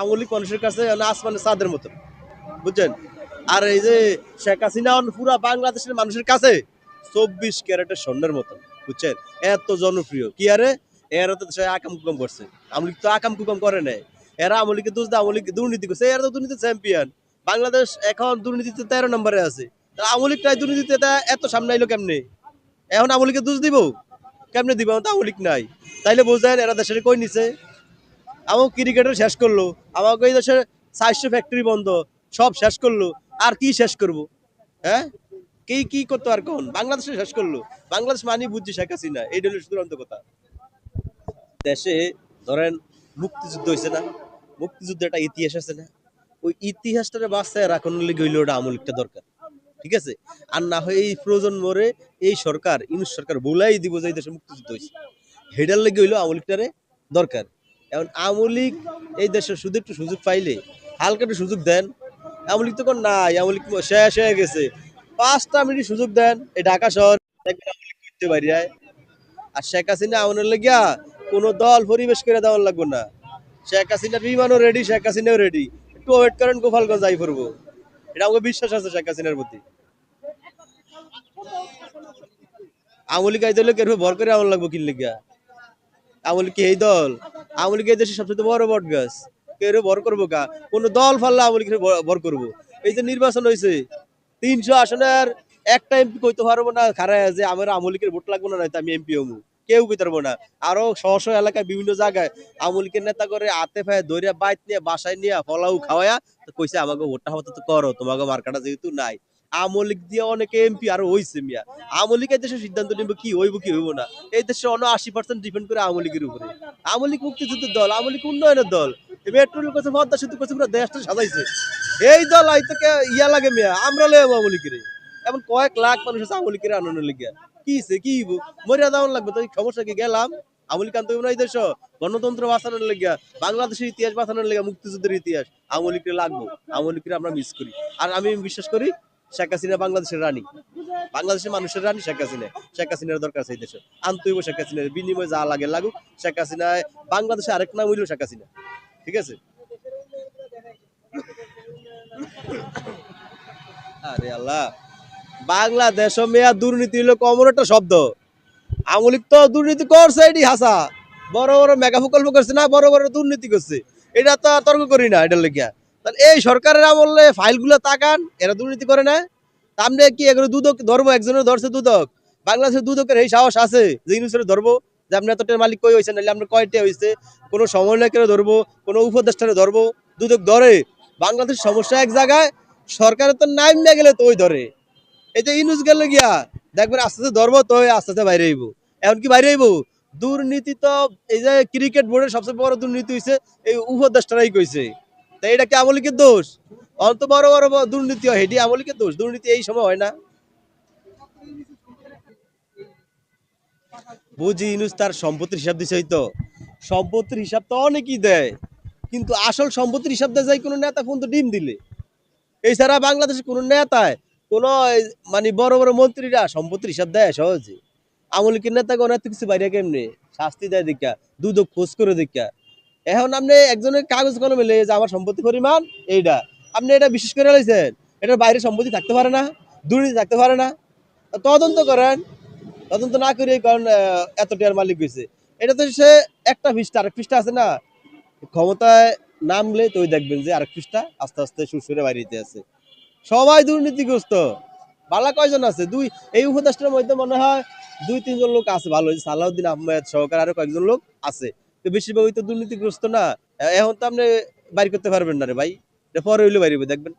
আওয়ামী লীগ মানুষের কাছে আসমানে চাঁদের মতো, বুঝছেন? আর এই যে শেখ হাসিনা পুরা বাংলাদেশের মানুষের কাছে চব্বিশ ক্যারেটের স্বর্ণের মতন বুঝছেন? এত জনপ্রিয়। কি আরে? এরা তো সে আকাম কুকাম করছে। আওয়ামী লীগ তো আকাম কুকাম করে নাই। এরা লীগের দোষ দেয় আওয়ামী লীগ দুর্নীতি করছে। এরা তো দুর্নীতি চ্যাম্পিয়ন বাংলাদেশ এখন দুর্নীতিতে তেরো নম্বরে আছে। তা আওয়ামী লীগটাই দুর্নীতিতে এত সামনে আইলো কেমনে? এখন লীগের দোষ দিব? কেমনে দিব? তো আওয়ামী নাই। তাইলে বোঝেন এরা দেশের কই নিছে? আমাকে ক্রিকেটের শেষ করল। আমাকে এই দেশের চারশো ফ্যাক্টরি বন্ধ, সব শেষ করল। আর কি শেষ করব? হ্যাঁ? কি কি করতো আর কোন বাংলাদেশে শেষ করল। বাংলাদেশ মানি বুঝছি শেখ হাসিনা। এই হলো চূড়ান্ত কথা। দেশে, ধরেন, মুক্তিযুদ্ধ হয়েছে না? মুক্তিযুদ্ধ একটা ইতিহাস আছে না? ওই ইতিহাসটারে বাঁচায় রাখার লেগে হইল ওটা আমলিকটা দরকার। ঠিক আছে? আর না হয় এই প্রজন্মরে এই সরকার, ইনুস সরকার বলাই দিব যে এই দেশে মুক্তিযুদ্ধ হয়েছে হেডার লেগে হইল আমলিকটারে দরকার। এখন আমলিক এই দেশে শুধু একটু সুযোগ পাইলে হালকা একটু সুযোগ দেন। আমলিক তো কোন নাই আমলিক শেষ হয়ে গেছে। পাঁচটা মিনিট সুযোগ দেন, এই ঢাকা শহর করতে পারি আর শেখ হাসিনা আমাদের লেগিয়া কোনো দল পরিবেশ করে দেওয়ার লাগবে না। শেখ হাসিনার বিমানও রেডি শেখ হাসিনাও রেডি একটু ওয়েট করেন, গোপালগঞ্জ যাই পড়ব। এটা আমাকে বিশ্বাস আছে শেখ হাসিনার প্রতি। আমলি গাই দিলে কেউ ভর করে আমল লাগবো কিনলে গিয়া। আমলি কি এই দল? আমলি এই দেশের সবচেয়ে বড় বট গাছ। কেউ ভর করব কা কোন দল ভর করব। এই যে নির্বাচন হয়েছে তিনশো আসনের একটা এমপি কইতে পারব না, খারায় যে আমার আমলিকের ভোট লাগবো না, নয়তো আমি এমপি কেউ কইতে পারব না। আরও শহ এলাকায় বিভিন্ন জায়গায় আমলিকের নেতা করে আতে ফায় বাইত নিয়ে, বাসায় নিয়ে, ফলাও খাওয়ায়া কইছে আমাকে ভোটটা হতে তো করো, তোমাকে মার্কাটা যেহেতু নাই। আমলিক দিয়ে অনেকে এমপি আরও হইছে মিয়া। আমলিক এই দেশে সিদ্ধান্ত নিব কি হইব কি হইব না। এই দেশে অন্য আশি পার্সেন্ট ডিপেন্ড করে আমলিকের উপরে। আমলিক মুক্তিযুদ্ধের দল আমলিক উন্নয়নের দল। কাছে পদ্মা সেতু কাছে পুরো দেশটা সাজাইছে। এই দল আই থেকে ইয়া লাগে মিয়া, আমরা লে আমলিকের এমন কয়েক লাখ মানুষ আছে আমলিকের আনন্দ লেগে। কি কি লাগবে সমস্যা কি গেলাম। এই দেশ। গণতন্ত্র বাঁচানোর লেগে, বাংলাদেশের ইতিহাস বাঁচানোর লেগে মুক্তিযুদ্ধের ইতিহাস আমলিকে লাগবো। আমলিকে আমরা মিস করি। আর আমি বিশ্বাস করি শেখ হাসিনা বাংলাদেশের রানী। বাংলাদেশের মানুষের রানী শেখ হাসিনা। শেখ হাসিনার দরকার এই দেশে। আনতে হইব শেখ হাসিনার বিনিময়ে যা লাগে লাগুক। শেখ হাসিনায় বাংলাদেশে আরেক নাম হইল শেখ হাসিনা। ঠিক আছে? আরে আল্লাহ। বাংলাদেশ মেয়া দুর্নীতি হলো কমন একটা শব্দ। আমলিক তো দুর্নীতি করছে এটি হাসা। বড় বড় মেগা প্রকল্প করছে না, বড় বড় দুর্নীতি করছে। এটা তো তর্ক করি না, এটার লেগিয়া। তাহলে এই সরকারের আমলে ফাইলগুলো তাকান, এরা দুর্নীতি করে না। সামনে কি এগুলো দুদক ধরবো? একজনের ধরছে দুদক। বাংলাদেশের দুদকের এই সাহস আছে যে ইউনুসের ধরবো? যে আপনি এতটার মালিক কই হয়েছে নাহলে আপনার কয়টা হয়েছে কোনো সমন্বয়কের ধরবো, কোনো উপদেষ্টারে ধরবো, দুদক ধরে। বাংলাদেশ সমস্যা এক জায়গায়, সরকারের তো নাইম না গেলে তো ওই ধরে। এই যে ইনুস গেলে গিয়া, দেখবেন আস্তে আস্তে ধরবো তো আস্তে আস্তে বাইরে আইব। এখন কি বাইরে আইব? দুর্নীতি তো এই যে ক্রিকেট বোর্ডের সবচেয়ে বড় দুর্নীতি হয়েছে এই উপদেষ্টারাই কইছে। তা এটা কি আমলিকের দোষ? অন্ত বড় বড় দুর্নীতি হয়, এটি আমলিকের দোষ, দুর্নীতি এই সময় হয় না। বুঝি ইনুস তার সম্পত্তির হিসাব দিছে হয়তো। সম্পত্তির হিসাব তো অনেকই দেয়, কিন্তু আসল সম্পত্তির হিসাব দেয় যায় কোনো নেতা ফোন তো ডিম দিলে। এছাড়া বাংলাদেশে কোনো নেতায়, কোনো মানে বড় বড় মন্ত্রীরা সম্পত্তির হিসাব দেয় সহজে। আমলিকের নেতা কোনো এত কিছু বাইরে কেমনে শাস্তি দেয় দেখা, দুদক খোঁজ করে দেখা। এখন আপনি একজনের কাগজ কলমে লেগে যে আমার সম্পত্তি পরিমাণ এইটা আপনি এটা বিশেষ করে লাইছেন, এটার বাইরে সম্পত্তি থাকতে পারে না, দুর্নীতি থাকতে পারে না। তদন্ত করেন, তদন্ত না করে কারণ এত টিয়ার মালিক হয়েছে এটা তো সে একটা পৃষ্ঠা, আরেক পৃষ্ঠা আছে না? ক্ষমতায় নামলে তো দেখবেন যে আরেক পৃষ্ঠা আস্তে আস্তে সুরসুরে বাইরে আছে। সবাই দুর্নীতিগ্রস্ত। বালা কয়জন আছে? দুই, এই উপদেষ্টার মধ্যে মনে হয় দুই, তিনজন লোক আছে, ভালো সালাউদ্দিন আহমেদ সহকারে আরও কয়েকজন লোক আছে। তো বেশিরভাগই তো দুর্নীতিগ্রস্ত না। এখন তো আপনি বাইর করতে পারবেন না রে ভাই। পরে হইলে বাইরে দেখবেন।